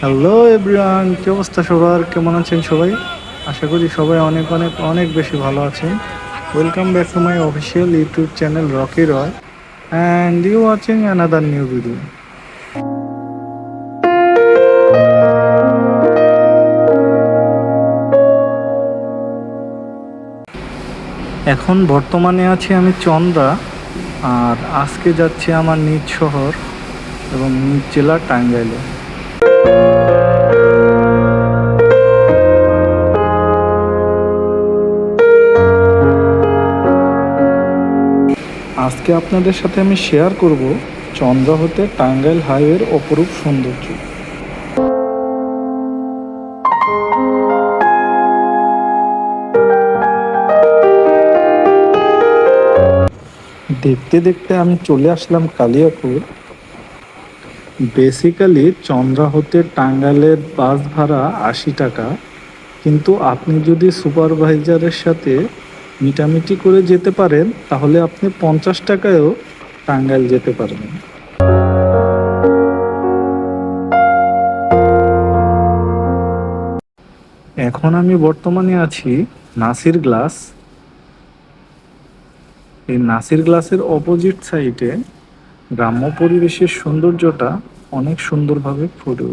Hello everyone কি অবস্থা সবার? কেমন আছেন সবাই? আশা করি সবাই অনেক অনেক অনেক বেশি ভালো আছেন। Welcome back to my official YouTube channel Rocky Roy and you watching another new video এখন বর্তমানে আছি আমি চন্দ্রা আর আজকে যাচ্ছি আমার নিজ শহর এবং নিজ জেলা টাঙ্গাইলে। আজকে আপনাদের সাথে আমি শেয়ার করব চন্দ্রা হতে টাঙ্গাইল হাইওয়ের অপরূপ সৌন্দর্য। দেখতে দেখতে আমি চলে আসলাম কালিয়াপুর বেসিক্যালি চন্দ্রা হতে টাঙ্গাইলের বাস ভাড়া আশি টাকা, কিন্তু আপনি যদি সুপারভাইজারের সাথে মিটামিটি করে যেতে পারেন, তাহলে আপনি পঞ্চাশ টাকায়ও টাঙ্গাইল যেতে পারবেন। এখন আমি বর্তমানে আছি নাসির গ্লাস। এই নাসির গ্লাসের অপোজিট সাইডে গ্রাম্য পরিবেশের সৌন্দর্যটা অনেক সুন্দরভাবে ফুটে।